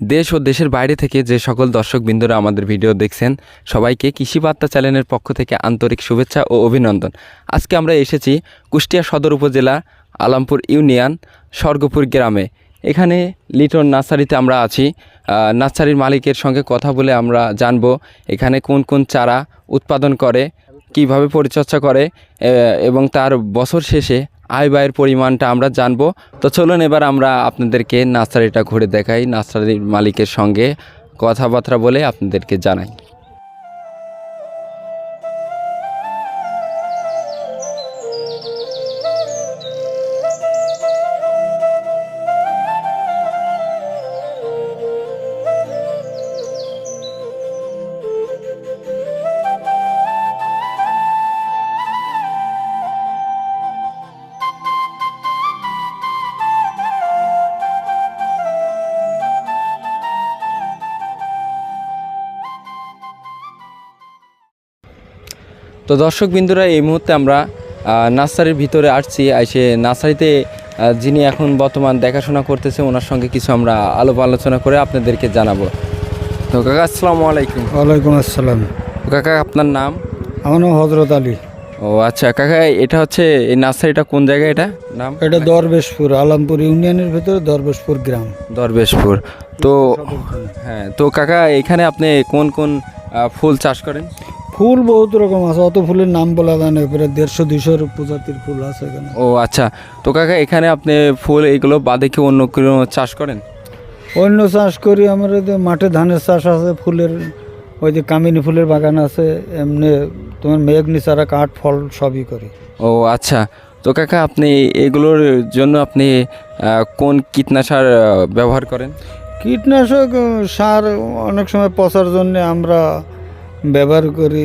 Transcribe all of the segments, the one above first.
দেশ ও দেশের বাইরে থেকে যে সকল দর্শক বিন্দুরা আমাদের ভিডিও দেখছেন, সবাইকে কৃষি বার্তা চ্যানেলের পক্ষ থেকে আন্তরিক শুভেচ্ছা ও অভিনন্দন। আজকে আমরা এসেছি কুষ্টিয়া সদর উপজেলা আলামপুর ইউনিয়ন, স্বর্গপুর গ্রামে। এখানে লিটন নার্সারিতে আমরা আছি। নার্সারির মালিকের সঙ্গে কথা বলে আমরা জানব এখানে কোন কোন চারা উৎপাদন করে, কীভাবে পরিচর্যা করে এবং তার বছর শেষে আয় ব্যয়ের পরিমাণটা আমরা জানব। তো চলুন এবার আমরা আপনাদেরকে নার্সারিটা ঘুরে দেখাই, নার্সারির মালিকের সঙ্গে কথাবার্তা বলে আপনাদেরকে জানাই। তো দর্শক বিন্দুরা এই মুহূর্তে আমরা নার্সারির ভিতরে আসছি। এসে নার্সারিতে যিনি এখন বর্তমান দেখাশোনা করতেছে ওনার সঙ্গে কিছু আমরা আলোপ আলোচনা করে আপনাদেরকে জানাব। তো কাকা আসসালামু আলাইকুম। ওয়ালাইকুম আসসালাম। কাকা আপনার নাম? আমার নাম হজরত আলী। ও আচ্ছা। কাকা এটা হচ্ছে এই নার্সারিটা কোন জায়গায় এটা? নাম? এটা দরবেশপুর আলমপুর ইউনিয়নের ভিতরে দরবেশপুর গ্রাম। দরবেশপুর। তো হ্যাঁ তো কাকা এখানে আপনি কোন কোন ফুল চাষ করেন? ফুল বহুত রকম আছে অত ফুলের নাম বলা যায় না প্রায় দেড়শো দুইশোর প্রজাতির ফুল আছে এখানে। ও আচ্ছা। তো কাকা এখানে আপনি ফুল এইগুলো বাদে কি অন্য কোনো চাষ করেন? অন্য চাষ করি আমার মাঠে ধানের চাষ আছে ফুলের ওই যে কামিনী ফুলের বাগান আছে এমনি তোমার মেঘনি চারা কাঠ ফল সবই করি। ও আচ্ছা। তো কাকা আপনি এগুলোর জন্য আপনি কোন কীটনাশক ব্যবহার করেন? কীটনাশক সার অনেক সময় পচার জন্য আমরা ব্যবহার করি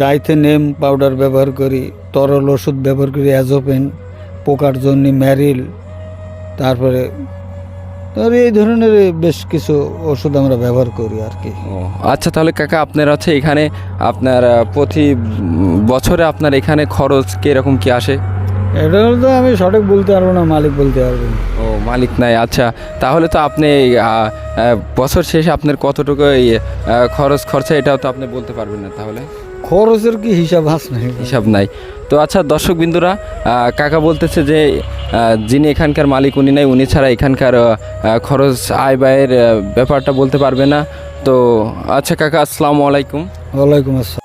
দাইতে নেম পাউডার ব্যবহার করি, তরল ওষুধ ব্যবহার করি, অ্যাজোপেন, পোকার জন্য ম্যারিল, তারপরে ধর এই ধরনের বেশ কিছু ওষুধ আমরা ব্যবহার করি আর কি। আচ্ছা তাহলে কাকা আপনার আছে এখানে আপনার প্রতি বছরে আপনার এখানে খরচ কীরকম কি আসে? এটা তো আমি সঠিক বলতে পারব না মালিক বলতে পারব না। ও মালিক নাই আচ্ছা। তাহলে তো আপনি বছর শেষে আপনার কতটুকু খরচ খরচা এটাও তো আপনি বলতে পারবেন না তাহলে। খরচের কি হিসাব হাস নাই হিসাব নাই। তো আচ্ছা দর্শক বিন্দুরা কাকা বলতেছে যে যিনি এখানকার মালিক উনি নাই উনি ছাড়া এখানকার খরচ আয় ব্যয়ের ব্যাপারটা বলতে পারবে না। তো আচ্ছা কাকা আসসালামু আলাইকুম। ওয়ালাইকুম আসসালাম।